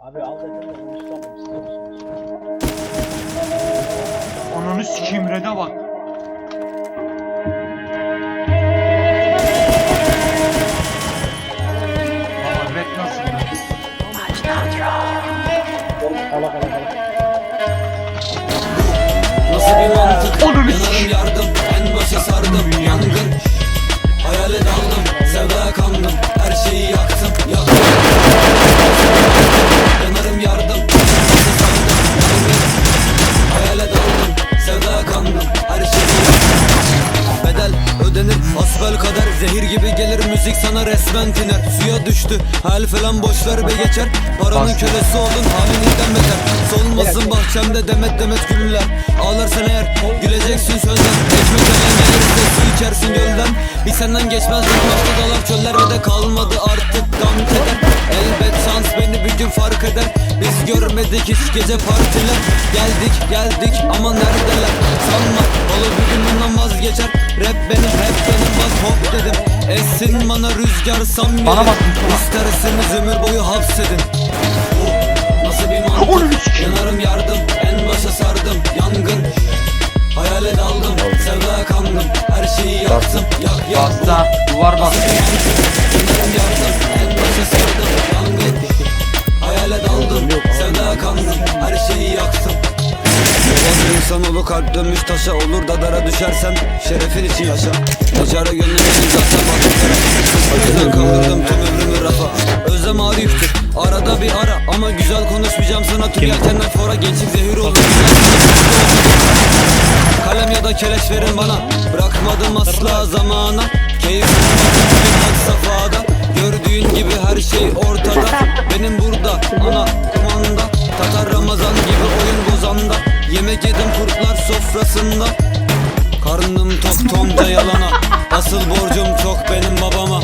Abi al dedim de bunu tutamam siz yapıyorsunuz. Ananı sikeyim Red'e bak. Baba Red nasıl lan? Kala kala kala. Nasıl bir mantık Ananı sikeyim. yardım En başa sardım Zehir gibi gelir müzik sana resmen tiner. Suya düştü Hal falan boş ver be geçer. Paranın kölesi oldun halinizden beter. Solmasın bahçemde demet demet güller. Ağlarsan eğer güleceksin sözden Ekmek ölen gelirse su içersin gölden. Bir senden geçmez başka dalar çöller Ve de kalmadı artık gam keder. Elbet şans beni bir gün fark eder. Biz görmedik hiç gece partiler. Geldik geldik ama neredeler? Sanma olur bir gün bundan vazgeçer. Rap benim bak hop dedim Essin bana rüzgar sam Bana bak. İsterseniz ömür boyu hapsedin Nasıl bir mantık. Yanarım yardım en başa sardım Yangın Hayale daldım Sevdaya kandım Her şeyi yaktım Yak yak Basta. Duvar bastı. Yanarım yardım insanoğlu kalp dönmüş taşa Olur da dara düşersen Şerefin için yaşa. Becara gönlümün zaten baktıkları Yüzden kaldırdım tüm ömrümü rafa. Özlem yüktür Arada bir ara Ama güzel konuşmayacağım sana. Tüm yelkenler fora Gençlik zehir oldu Kalem ya da keleş verin bana. Bırakmadım asla zamana. Keyif bir had safhada. Gördüğün gibi her şey ortada. Benim burada ana kumanda. Tatar Ramazan gibi oyun bozanda Yemek yedim Türkler sofrasında. Karnım tok tonca yalana. Asıl borcum çok benim babama.